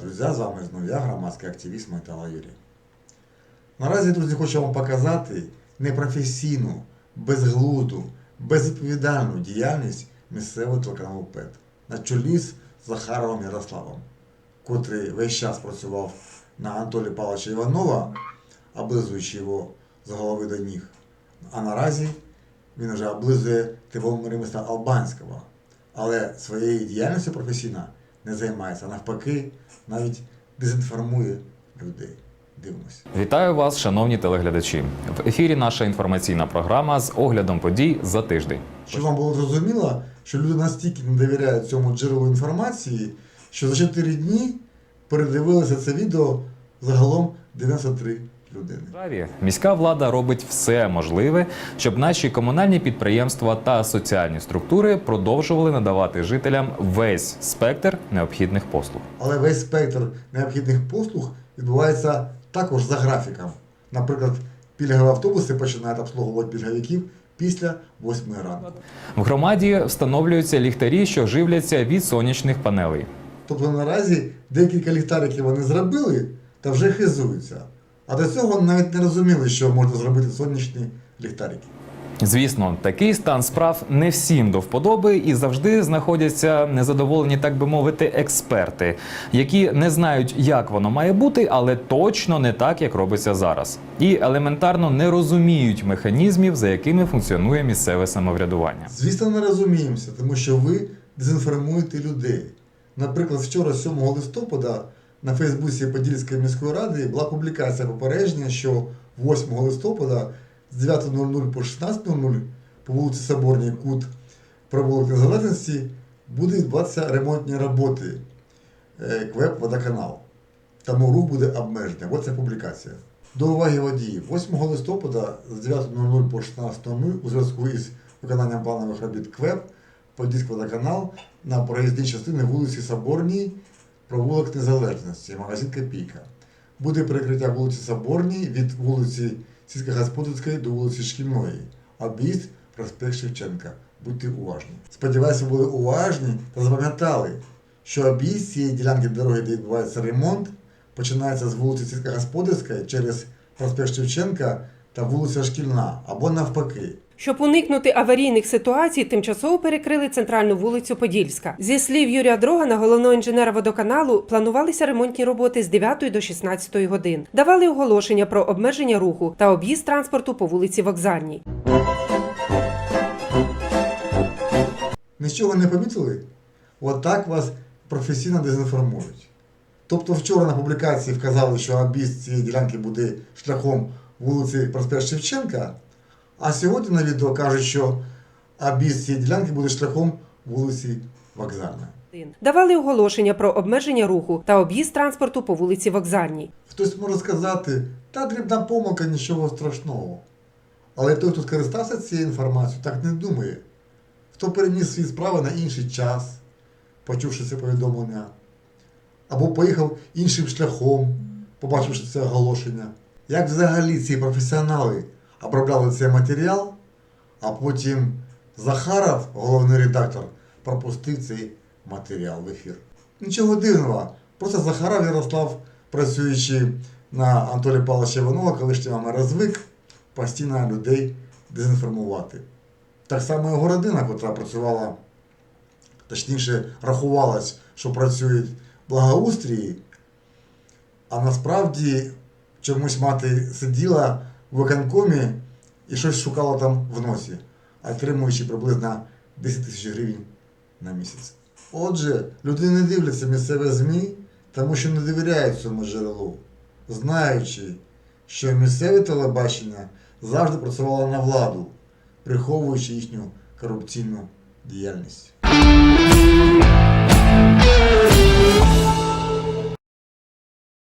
друзі, з вами знову я, громадський активіст Майтала Юрій. Наразі, друзі, хочу вам показати непрофесійну, безглузду, безвідповідальну діяльність місцевого телеканалу ПЕТ на чолі з Захаровим Ярославом, котрий весь час працював на Анатолія Павловича Іванова, облизуючи його з голови до ніг. А наразі він вже облизує тивого ремесла Албанського, але своєю діяльністю професійно не займається, а навпаки, навіть дезінформує людей. Дивимося. Вітаю вас, шановні телеглядачі. В ефірі наша інформаційна програма з оглядом подій за тиждень. Щоб вам було зрозуміло, що люди настільки не довіряють цьому джерелу інформації, що за 4 дні передивилися це відео загалом 93 людини. Міська влада робить все можливе, щоб наші комунальні підприємства та соціальні структури продовжували надавати жителям весь спектр необхідних послуг. Але весь спектр необхідних послуг відбувається також за графіком. Наприклад, пільгові автобуси починають обслуговувати пільговиків після 8 ранку. В громаді встановлюються ліхтарі, що живляться від сонячних панелей. Тобто наразі декілька ліхтариків вони зробили та вже хизуються. А до цього навіть не розуміли, що можна зробити сонячні ліхтарики. Звісно, такий стан справ не всім до вподоби і завжди знаходяться незадоволені, так би мовити, експерти, які не знають, як воно має бути, але точно не так, як робиться зараз, і елементарно не розуміють механізмів, за якими функціонує місцеве самоврядування. Звісно, не розуміємося, тому що ви дезінформуєте людей. Наприклад, вчора, 7 листопада, на Фейсбуці Подільської міської ради була публікація попередження, що 8 листопада з 9.00 по 16.00 по вулиці Соборній Кут провулок Незалежності буде відбуватися ремонтні роботи е, КВЕП Водоканал. Тому рух буде обмежений. Ось ця публікація. До уваги водіїв. 8 листопада з 9.00 по 16.00 у зв'язку із виконанням планових робіт КВЕП Подільський водоканал на проїзній частині вулиці Соборній, провулок Незалежності, магазин Копійка. Буде перекриття вулиці Соборній від вулиці Сільськогосподарської до вулиці Шкільної. Об'їзд проспект Шевченка. Будьте уважні. Сподіваюся, були уважні та запам'ятали, що об'їзд цієї ділянки дороги, де відбувається ремонт, починається з вулиці Сільськогосподарської через проспект Шевченка та вулиця Шкільна або навпаки. Щоб уникнути аварійних ситуацій, тимчасово перекрили центральну вулицю Подільська. Зі слів Юрія Дрогана, головного інженера водоканалу, планувалися ремонтні роботи з 9 до 16 годин. Давали оголошення про обмеження руху та об'їзд транспорту по вулиці Вокзальній. Нічого не помітили? Отак вас професійно дезінформують. Тобто вчора на публікації вказали, що об'їзд цієї ділянки буде шляхом вулиці Проспект Шевченка, а сьогодні на відео кажуть, що об'їзд цієї ділянки буде шляхом вулиці Вокзальна. Давали оголошення про обмеження руху та об'їзд транспорту по вулиці Вокзальній. Хтось може сказати, та дрібна помилка, нічого страшного. Але той, хто скористався цією інформацією, так не думає. Хто переніс свої справи на інший час, почувши це повідомлення, або поїхав іншим шляхом, побачивши це оголошення. Як взагалі ці професіонали обробляли цей матеріал, а потім Захаров, головний редактор, пропустив цей матеріал в ефір. Нічого дивного, просто Захаров Ярослав, працюючи на Анатолія Павловича Іванова, колишнього розвик постійно людей дезінформувати. Так само його родина, яка працювала, точніше, рахувалась, що працюють благоустрії, а насправді чомусь мати сиділа виконкомі і щось шукала там в носі, отримуючи приблизно 10 тисяч гривень на місяць. Отже, люди не дивляться місцеве ЗМІ, тому що не довіряють цьому джерелу, знаючи, що місцеве телебачення завжди працювало на владу, приховуючи їхню корупційну діяльність.